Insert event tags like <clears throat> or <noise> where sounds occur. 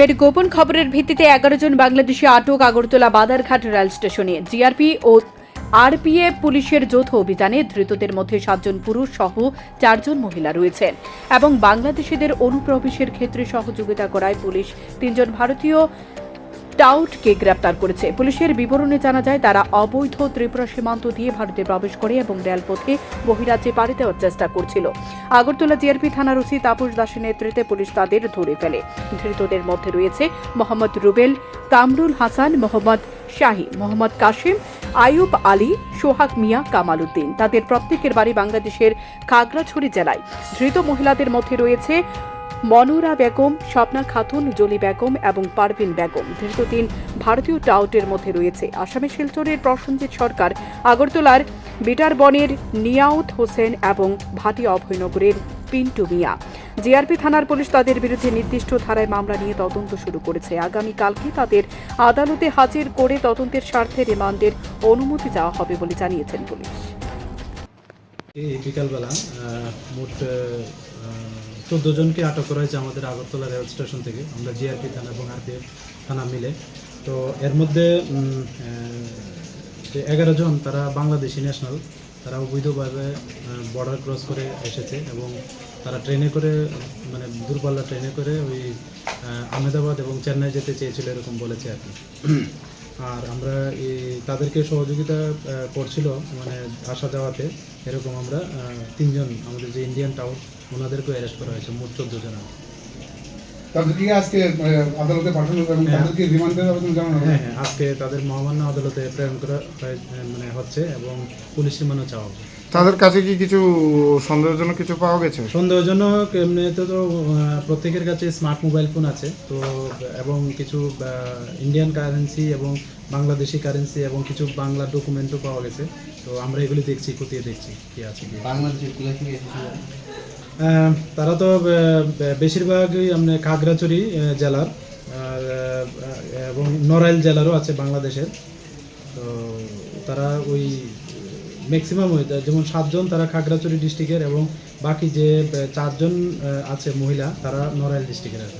ফের গোপন খবরের ভিত্তিতে এগারো জন বাংলাদেশি আটক আগরতলা বাদারঘাট রেল স্টেশনে। জিআরপি ও আরপিএফ পুলিশের যৌথ অভিযানে ধৃতদের মধ্যে সাতজন পুরুষ সহ চারজন মহিলা রয়েছেন এবং বাংলাদেশিদের অনুপ্রবেশের ক্ষেত্রে সহযোগিতা করায় পুলিশ তিনজন ভারতীয় টাউটকে গ্রেপ্তার করেছে। পুলিশের বিবরণে জানা যায়, তারা অবৈধ ত্রিপুরা সীমান্ত দিয়ে ভারতে প্রবেশ করে এবং রেলপথে বহিরাজ্যে পাড়ি দেওয়ার চেষ্টা করছিল। আগরতলা জিআরপি থানার ওসি তাপস দাসের নেতৃত্বে পুলিশ তাদের ধরে ফেলে। ধৃতদের মধ্যে রয়েছে মোহাম্মদ রুবেল, কামরুল হাসান, মোহাম্মদ শাহী, মোহাম্মদ কাশিম আয়ুব আলী, সোহাগ মিয়া, কামাল উদ্দিন। তাদের প্রত্যেকের বাড়ি বাংলাদেশের খাগড়াছড়ি জেলায়। ধৃত মহিলাদের মধ্যে রয়েছে মনোরা বেগম, স্বপ্না খাতুন, জলি বেগম এবং পারভিন বেগম। তিন ভারতীয় টাউটের মধ্যে রয়েছে। আসামের শিলচরের প্রসেনজিৎ সরকার, আগরতলার বিটারবনের নিয়াউত হোসেন এবং ভাটি অভয়নগরের পিন্টু মিয়া। জিআরপি থানার পুলিশ তাদের বিরুদ্ধে নির্দিষ্ট ধারায় মামলা নিয়ে তদন্ত শুরু করেছে। আগামীকালকে তাদের আদালতে হাজির করে তদন্তের স্বার্থে রিমান্ডের অনুমতি চাওয়া হবে বলে জানিয়েছেন পুলিশ। এই বিকালবেলা মোট চোদ্দ জনকে আটক করা হয়েছে আমাদের আগরতলা রেল স্টেশন থেকে। আমরা জিআরপি থানা এবং আরপিএফ থানা মিলে। তো এর মধ্যে যে এগারো জন তারা বাংলাদেশি ন্যাশনাল তারা অবৈধভাবে বর্ডার ক্রস করে এসেছে এবং তারা ট্রেনে করে মানে দূরপাল্লা ট্রেনে করে ওই আহমেদাবাদ এবং চেন্নাই যেতে চেয়েছিল এরকম বলেছে আর কি। <clears throat> আর আমরা তাদেরকে সহযোগিতা করছিল মানে আসা যাওয়াতে এরকম আমরা তিনজন, আমাদের যে ইন্ডিয়ান টাউন ওনাদেরকেও অ্যারেস্ট করা হয়েছে, মোট চোদ্দ জন আর কি। তাদেরকে আজকে আদালতে পাঠানো এবং হ্যাঁ। তাদেরকে রিমান্ডের আবেদন জানানো হবে। হ্যাঁ হ্যাঁ আজকে তাদের মহামান্য আদালতে প্রেরণ করা মানে হচ্ছে এবং পুলিশ রিমান্ডও চাওয়া হবে। তাদের কাছে কি কিছু সন্দেহজনক কিছু পাওয়া গেছে? সন্দেহজনক এমনিতে তো প্রত্যেকের কাছে স্মার্ট মোবাইল ফোন আছে। তো এবং কিছু ইন্ডিয়ান কারেন্সি এবং বাংলাদেশি কারেন্সি এবং কিছু বাংলা ডকুমেন্টও পাওয়া গেছে। তো আমরা এগুলি দেখছি খতিয়ে দেখছি কি আছে কি তারা তো বেশিরভাগই আপনি খাগড়াছড়ি জেলার এবং নড়াইল জেলারও আছে বাংলাদেশের তো তারা ওই ম্যাক্সিমাম যেমন সাতজন তারা খাগড়াছড়ি ডিস্ট্রিক্টের এবং বাকি যে চারজন আছে মহিলা, তারা নড়াইল ডিস্ট্রিক্টের কি।